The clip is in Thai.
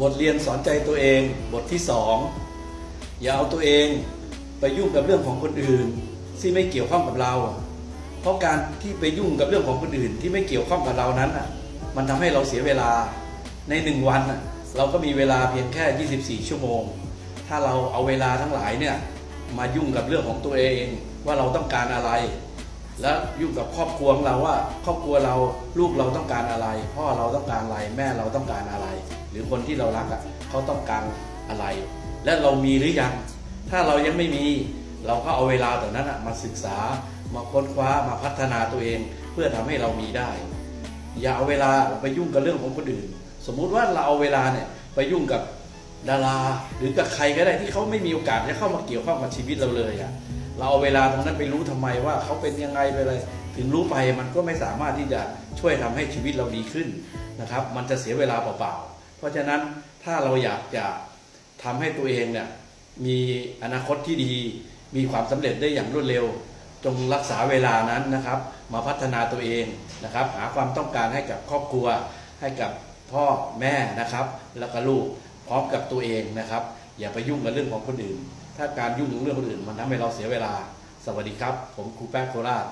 บทเรียนสอนใจตัวเอง บทที่สองอย่าเอาตัวเองไปยุ่งกับเรื่องของคนอื่น ที่ไม่เกี่ยวข้องกับเรา เพราะการที่ไปยุ่งกับเรื่องของคนอื่น ที่ไม่เกี่ยวข้องกับเรานั้นอะมันทำให้เราเสียเวลาในหนึ่งวันน่ะเราก็มีเวลาเพียงแค่ 24 ชั่วโมง ถ้าเราเอาเวลาทั้งหลายเนี่ยมายุ่งกับเรื่องของตัวเองว่าเราต้องการอะไร และยุ่งกับครอบครัวของเราว่า ครอบครัวเราลูกเราต้องการอะไร พ่อเราต้องการอะไร แม่เราต้องการอะไร รือคนที่เรารักอะเขาต้องการอะไร และเรามีหรือยัง ถ้าเรายังไม่มีเราก็เอาเวลาตรงนั้นมาศึกษามาค้นคว้ามาพัฒนาตัวเอง เพื่อทำให้เรามีได้ อย่าเอาเวลาไปยุ่งกับเรื่องของคนอื่น สมมุติว่าเราเอาเวลาเนี่ยไปยุ่งกับดาราหรือกับใครก็ได้ที่เขาไม่มีโอกาสจะเข้ามาเกี่ยวข้องกับชีวิตเราเลยอะเราเอาเวลาตรงนั้นไปรู้ทำไมว่าเขาเป็นยังไงไปเลยถึงรู้ไปมันก็ไม่สามารถที่จะช่วยทำให้ชีวิตเราดีขึ้นนะครับ มันจะเสียเวลาเปล่าๆ ราะฉะนั้นถ้าเราอยากจะทำให้ตัวเองเนี่ยมีอนาคตที่ดี มีความสำเร็จได้อย่างรวดเร็ว จงรักษาเวลานั้นนะครับ มาพัฒนาตัวเองนะครับ หาความต้องการให้กับครอบครัว ให้กับพ่อแม่นะครับ แล้วก็ลูกพร้อมกับตัวเองนะครับ อย่าไปยุ่งกับเรื่องของคนอื่น ถ้าการยุ่งกับเรื่องคนอื่น มันทำให้เราเสียเวลา สวัสดีครับ ผมครูแป๊ะโคราช